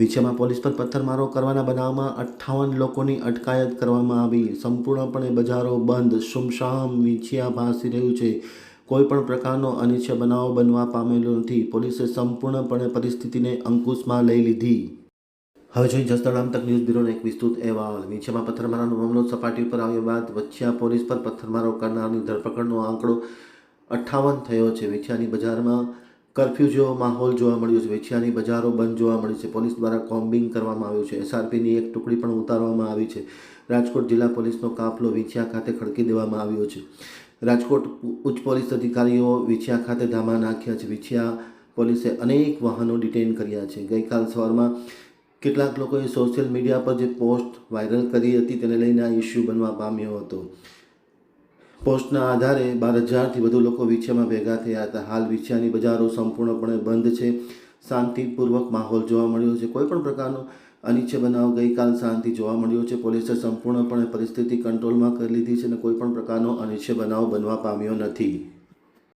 વિછિયામાં police પર પથ્થરમારો કરવાના બનાવમાં અઠ્ઠાવન લોકોની અટકાયત કરવામાં આવી. સંપૂર્ણપણે બજારો બંધ. સુમસામ વિછિયા ભાસી રહ્યું છે. કોઈ પણ પ્રકારનો અનિચ્છ બનાવ બનવા પામેલો નથી. પોલીસે સંપૂર્ણપણે પરિસ્થિતિને અંકુશમાં લઈ લીધી. હવે જોઈ જસદણામ તક ન્યૂઝ બ્યુરોનો એક વિસ્તૃત અહેવાલ. વિછિયામાં પથ્થરમારાનો મામલો સપાટી ઉપર આવ્યા બાદ વચ્ચિયા પોલીસ પર પથ્થરમારો કરનારની ધરપકડનો આંકડો અઠ્ઠાવન થયો છે. વિછિયાની બજારમાં કરફ્યુ જેવો, માહોલ જોવા મળ્યો છે. વેચિયાની બજારો બંધ જોવા મળી છે. પોલીસ દ્વારા કોમ્બિંગ કરવામાં આવ્યું છે. એસઆરપીની એક ટુકડી પણ ઉતારવામાં આવી છે. રાજકોટ જિલ્લા પોલીસનો કાફલો વિછિયા ખાતે ખડકી દેવામાં આવ્યો છે. રાજકોટ ઉચ્ચ પોલીસ અધિકારીઓ વિછિયા ખાતે ધામા નાખ્યા છે. વિછિયા પોલીસે અનેક વાહનો ડિટેન કર્યા છે. ગઈકાલ સવારમાં કેટલાક લોકોએ સોશિયલ મીડિયા પર જે પોસ્ટ વાયરલ કરી હતી તેને લઈને આ ઇસ્યુ બનવા પામ્યો હતો. પોસ્ટના આધારે બાર હજારથી વધુ લોકો વિછિયામાં ભેગા થયા હતા. હાલ વિછિયાની બજારો સંપૂર્ણપણે બંધ છે. શાંતિપૂર્વક માહોલ જોવા મળ્યો છે. કોઈ પણ પ્રકારનો અનિચ્છ બનાવ ગઈકાલ શાંતિ જોવા મળ્યો છે. પોલીસે સંપૂર્ણપણે પરિસ્થિતિ કંટ્રોલમાં કરી લીધી છે અને કોઈપણ પ્રકારનો અનિચ્છ બનાવ બનવા પામ્યો નથી.